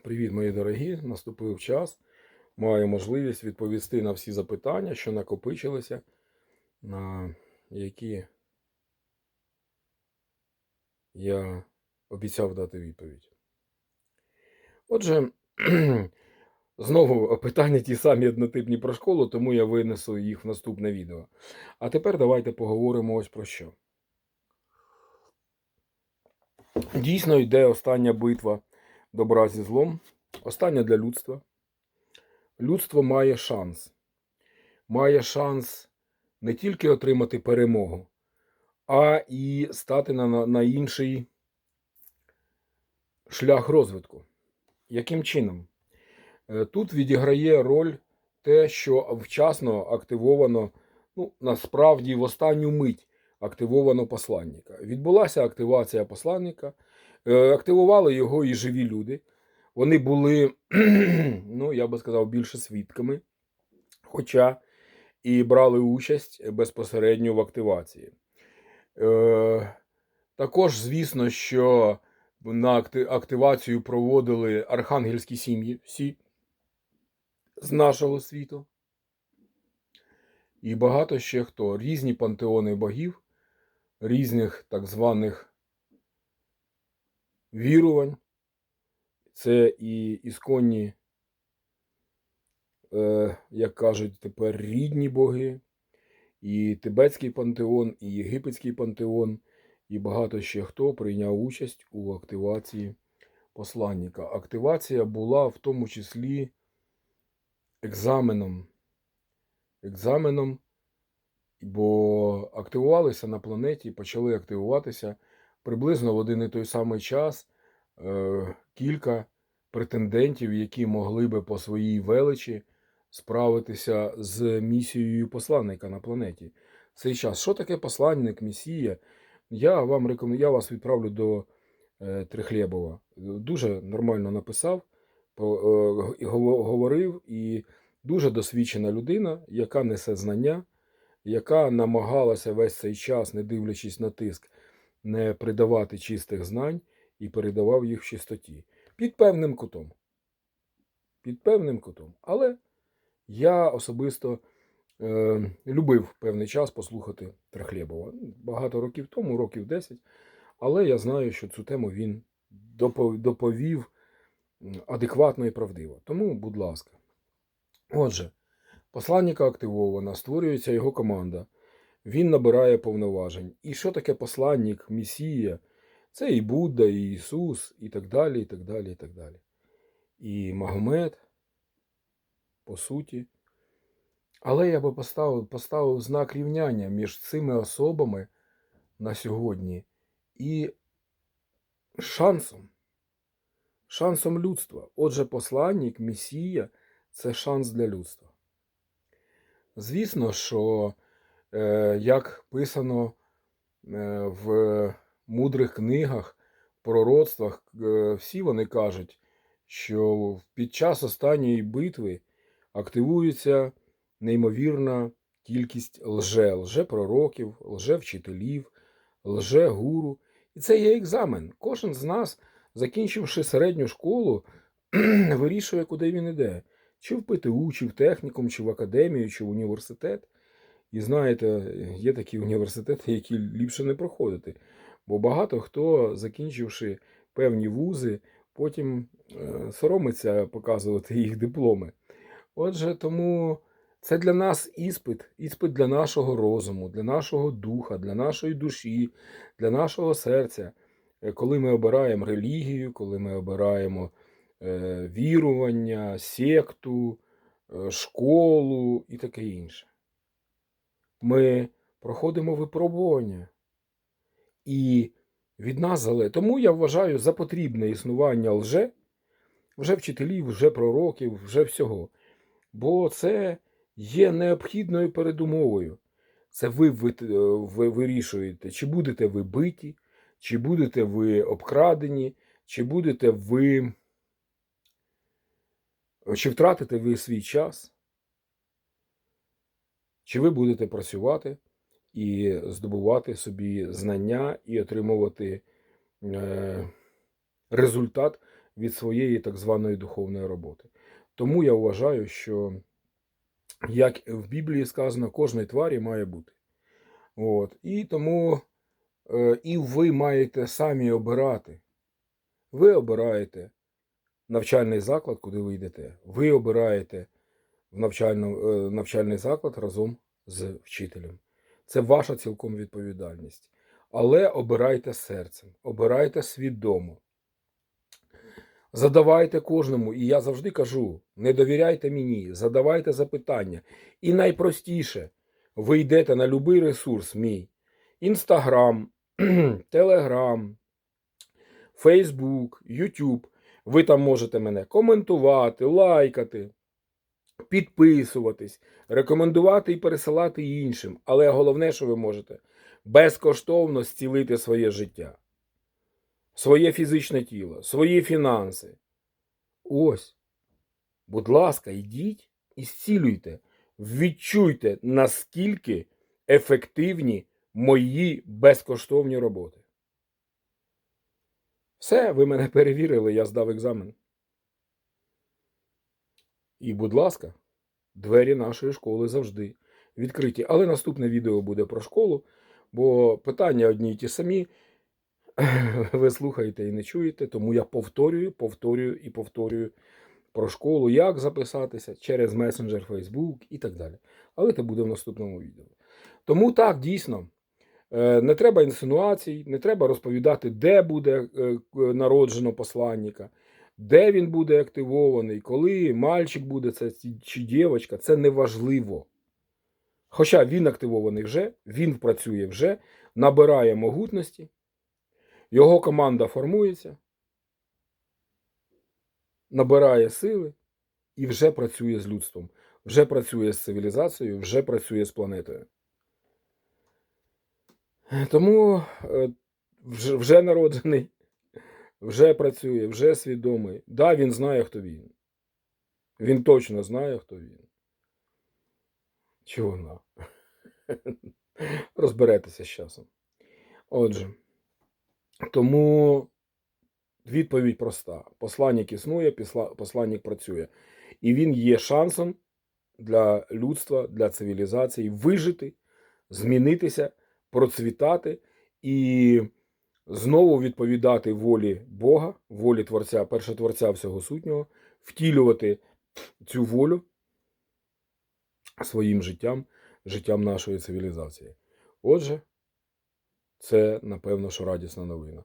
Привіт, мої дорогі! Наступив час. Маю можливість відповісти на всі запитання, що накопичилися, на які я обіцяв дати відповідь. Отже, знову питання ті самі однотипні про школу, тому я винесу їх в наступне відео. А тепер давайте поговоримо ось про що. Дійсно йде остання битва добра зі злом. Остання для людства. Людство має шанс. Має шанс не тільки отримати перемогу, а і стати на, на, інший шлях розвитку. Яким чином? Е, Тут відіграє роль те, що вчасно активовано, ну, насправді, в останню мить активовано посланника. Відбулася активація посланника, активували його і живі люди. Вони були, ну, я би сказав, більше свідками, хоча і брали участь безпосередньо в активації. Е, також, звісно, що на активацію проводили архангельські сім'ї всі з нашого світу. І багато ще хто. Різні пантеони богів, різних так званих вірувань. Це і ісконні, е, як кажуть тепер, рідні боги, і Тибетський пантеон, і Єгипетський пантеон, і багато ще хто прийняв участь у активації посланника. Активація була в тому числі екзаменом. Екзаменом, бо активувалися на планеті, почали активуватися приблизно в один і той самий час е, кілька претендентів, які могли би по своїй величі справитися з місією посланника на планеті. Цей час. Що таке посланник, місія? Я вам рекомендую, я вас відправлю до е, Трихлєбова. Дуже нормально написав, по, е, говорив і дуже досвідчена людина, яка несе знання, яка намагалася весь цей час, не дивлячись на тиск, не придавати чистих знань і передавав їх в чистоті. Під певним кутом. Під певним кутом. Але я особисто е, любив певний час послухати Трахлєбова. Багато років тому, років 10. Але я знаю, що цю тему він доповів адекватно і правдиво. Тому, будь ласка. Отже, посланника активована, створюється його команда. Він набирає повноважень. І що таке посланник, місія? Це і Будда, і Ісус, і так далі, і так далі, і так далі. І Магомед, по суті. Але я би поставив, поставив знак рівняння між цими особами на сьогодні і шансом. Шансом людства. Отже, посланник, місія це шанс для людства. Звісно, що, як писано е, в мудрих книгах, пророцтвах, е, всі вони кажуть, що під час останньої битви активується неймовірна кількість лже, лже-пророків, лже-вчителів, лже-гуру. І це є екзамен. Кожен з нас, закінчивши середню школу, вирішує, куди він іде. Чи в ПТУ, чи в технікум, чи в академію, чи в університет. І знаєте, є такі університети, які ліпше не проходити. Бо багато хто, закінчивши певні вузи, потім е, соромиться показувати їх дипломи. Отже, тому це для нас іспит, іспит для нашого розуму, для нашого духа, для нашої душі, для нашого серця. Е, Коли ми обираємо релігію, коли ми обираємо е, вірування, секту, школу і таке інше. Ми проходимо випробування. І від нас залежить. Тому я вважаю за потрібне існування лже, вже вчителів, вже пророків, вже всього. Бо це є необхідною передумовою. Це ви, ви, ви вирішуєте, чи будете ви биті, чи будете ви обкрадені, чи будете ви. Чи втратите ви свій час, чи ви будете працювати і здобувати собі знання і отримувати е, результат від своєї так званої духовної роботи. Тому я вважаю, що, як в Біблії сказано, кожної тварі має бути. От. І тому е, і ви маєте самі обирати. Ви обираєте навчальний заклад, куди ви йдете. Ви обираєте в е, навчальний заклад разом з вчителем. Це ваша цілком відповідальність. Але обирайте серцем, обирайте свідомо. Задавайте кожному, і я завжди кажу: не довіряйте мені, задавайте запитання. І найпростіше, ви йдете на будь-який ресурс мій: Інстаграм, Телеграм, Фейсбук, Ютуб. Ви там можете мене коментувати, лайкати, підписуватись, рекомендувати і пересилати іншим. Але головне, що ви можете безкоштовно зцілити своє життя, своє фізичне тіло, свої фінанси. Ось. Будь ласка, йдіть і зцілюйте. Відчуйте, наскільки ефективні мої безкоштовні роботи. Все, ви мене перевірили, я здав екзамен. І, будь ласка, двері нашої школи завжди відкриті. Але наступне відео буде про школу, бо питання одні й ті самі. Ви слухаєте і не чуєте, тому я повторюю, повторюю і повторюю про школу, як записатися через месенджер Facebook і так далі. Але це буде в наступному відео. Тому так, дійсно, е, не треба інсинуацій, не треба розповідати, де буде е, народжено посланника, де він буде активований, коли мальчик буде це чи дівчинка, це не важливо. Хоча він активований вже, він працює вже, набирає могутності, його команда формується, набирає сили і вже працює з людством, вже працює з цивілізацією, вже працює з планетою. Тому е, вже, вже народжений, вже працює, вже свідомий. Да, він знає, хто він. Він точно знає, хто він. Чи вона? Розберетеся з часом. Отже, тому відповідь проста: посланник існує, посланник працює. І він є шансом для людства, для цивілізації вижити, змінитися, процвітати і знову відповідати волі Бога, волі Творця, першотворця всього сутнього, втілювати цю волю своїм життям, життям нашої цивілізації. Отже, це, напевно, що радісна новина.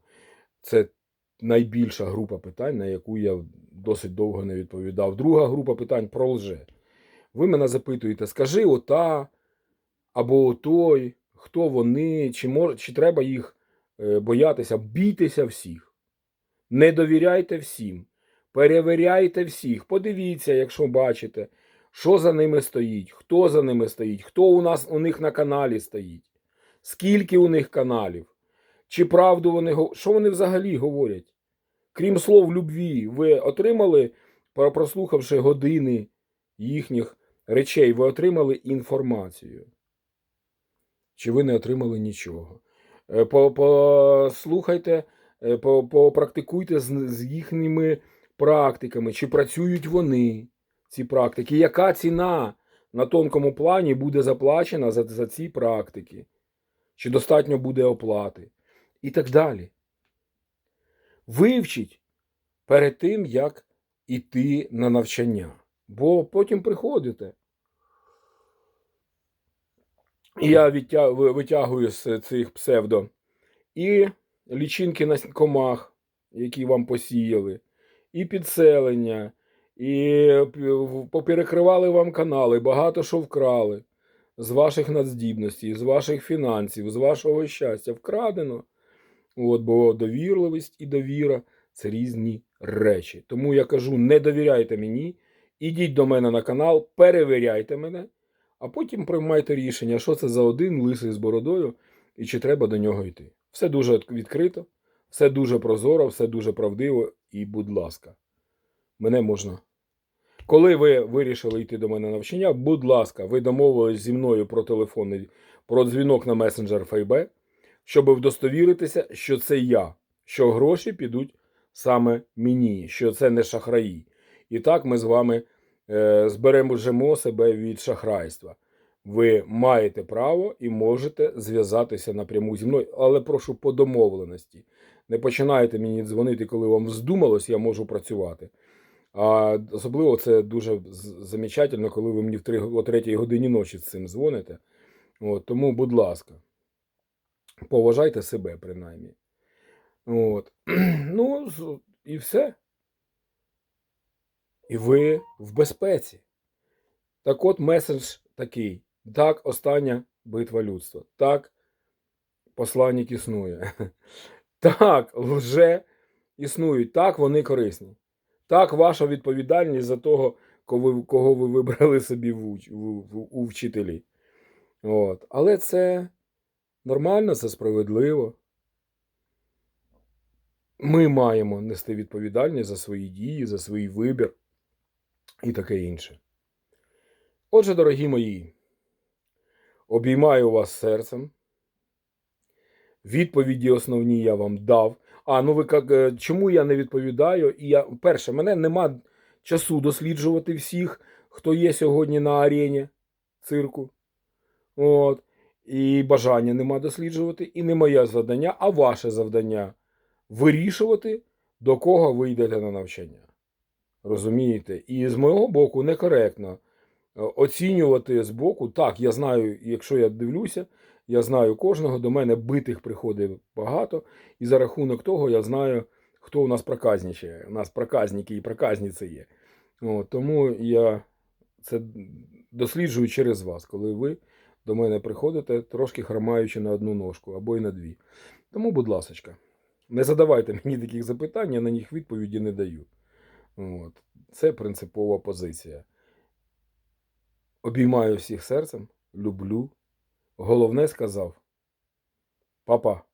Це найбільша група питань, на яку я досить довго не відповідав. Друга група питань про лже. Ви мене запитуєте, скажи ота або отой, хто вони, чи, мож, чи треба їх боятися, бійтеся всіх. Не довіряйте всім, перевіряйте всіх. Подивіться, якщо бачите, що за ними стоїть, хто за ними стоїть, хто у нас у них на каналі стоїть, скільки у них каналів, чи правду вони що вони взагалі говорять. Крім слов любві, ви отримали, прослухавши години їхніх речей, ви отримали інформацію. Чи ви не отримали нічого? Е, Послухайте, е, попрактикуйте з, їхніми практиками, чи працюють вони, ці практики, яка ціна на тонкому плані буде заплачена за, за ці практики, чи достатньо буде оплати, і так далі. Вивчіть перед тим, як іти на навчання. Бо потім приходите. І я витягую з цих псевдо і лічинки на комах, які вам посіяли, і підселення, і поперекривали вам канали, багато що вкрали з ваших надздібностей, з ваших фінансів, з вашого щастя вкрадено. От, бо довірливість і довіра це різні речі. Тому я кажу: не довіряйте мені, ідіть до мене на канал, перевіряйте мене, а потім приймайте рішення, що це за один лисий з бородою і чи треба до нього йти. Все дуже відкрито, все дуже прозоро, все дуже правдиво і, будь ласка, мене можна. Коли ви вирішили йти до мене на навчання, будь ласка, ви домовились зі мною про телефонний про дзвінок на месенджер Фейбе, щоб вдостовіритися, що це я, що гроші підуть саме мені, що це не шахраї. І так ми з вами збережемо себе від шахрайства. Ви маєте право і можете зв'язатися напряму зі мною, але прошу по домовленості. Не починайте мені дзвонити, коли вам вздумалось, я можу працювати. А особливо це дуже замечательно, коли ви мені в 3, о 3 годині ночі з цим дзвоните. От, тому, будь ласка, поважайте себе, принаймні. От. Ну, і все. І ви в безпеці. Так от меседж такий. Так, остання битва людства. Так, посланник існує. Так, вже існують. Так, вони корисні. Так, ваша відповідальність за того, кого ви, вибрали собі у вчителі. От. Але це нормально, це справедливо. Ми маємо нести відповідальність за свої дії, за свій вибір і таке інше. Отже, дорогі мої, обіймаю вас серцем. Відповіді основні я вам дав. А, ну ви як, е, чому я не відповідаю? І я, перше, мене нема часу досліджувати всіх, хто є сьогодні на арені цирку. От. І бажання нема досліджувати, і не моє завдання, а ваше завдання вирішувати, до кого ви йдете на навчання. Розумієте? І з мого боку некоректно е, оцінювати з боку. Так, я знаю, якщо я дивлюся, я знаю кожного, до мене битих приходить багато, і за рахунок того я знаю, хто у нас проказнічає. У нас проказники і проказниці є. От, тому я це досліджую через вас, коли ви до мене приходите, трошки хромаючи на одну ножку або й на дві. Тому, будь ласочка, не задавайте мені таких запитань, я на них відповіді не даю. От. Це принципова позиція. Обіймаю всіх серцем, люблю. Головне сказав. Папа.